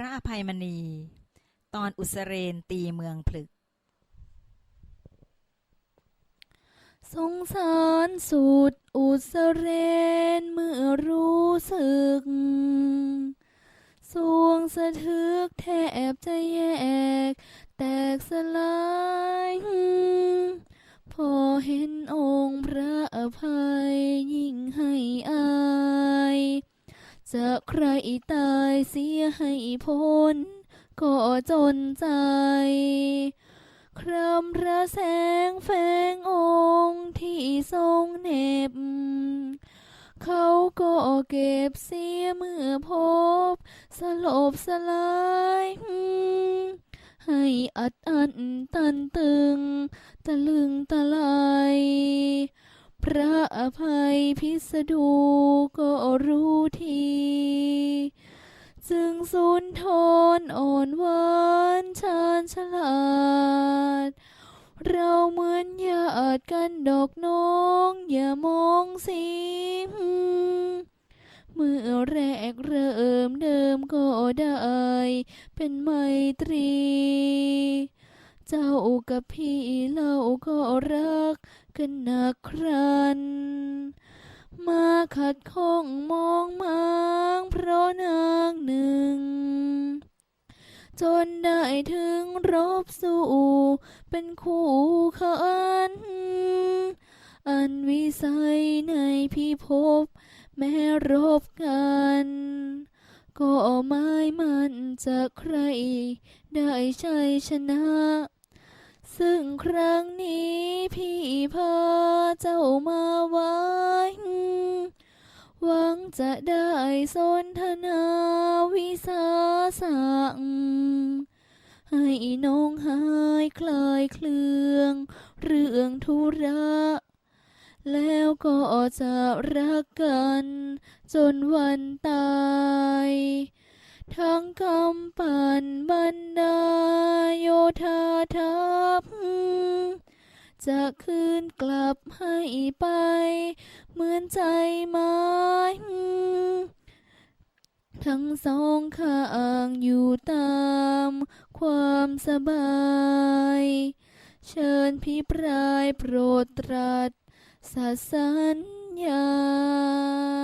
ระอภัยมณี ตอนอุสเรนตีเมืองผลึก สงสารสุดอุสเรนเมื่อรู้สึก สวงสะทึกแทบจะแยก แตกสลายพอเห็นองค์พระอภัยยิ่งให้อา จะใครตายเสียให้พ้นก็จนใจ ครำพระแสงแฝงองค์ที่ทรงเหน็บ เขาก็เก็บเสียเมื่อพบ สลบสลายให้อัดอันตันตึง ตะลึงตะลาย พระอภัยพิสดูก็รู้ที จึงสุนทรอ่อนหวานชาญฉลาด เราเหมือนญาติกันดอกน้อง อย่ามองสิมเมื่อแรกเริ่มเดิมก็ได้ เป็นไมตรี เจ้ากับพี่เราก็รัก กันหนักครัน มาขัดข้องมองมางเพราะนางหนึ่ง จนได้ถึงรบสู่เป็นคู่ขัน อันวิสัยในพิภพแม้รบกันก็ไม่มันจะใคร ได้ชัยชนะ ซึ่งครั้งนี้พี่พาเจ้ามาไว้หวังจะได้สนทนาวิสาสังให้น้องหายคลายเครื่อง เรื่องธุระ แล้วก็จะรักกัน จนวันตาย ทั้งกำปั่นบรรด ทัพจะคืนกลับให้ไป เหมือนใจไม้ทั้งสองข้างอยู่ตามความสบาย เชิญพี่ปรายโปรดตรัสสัญญา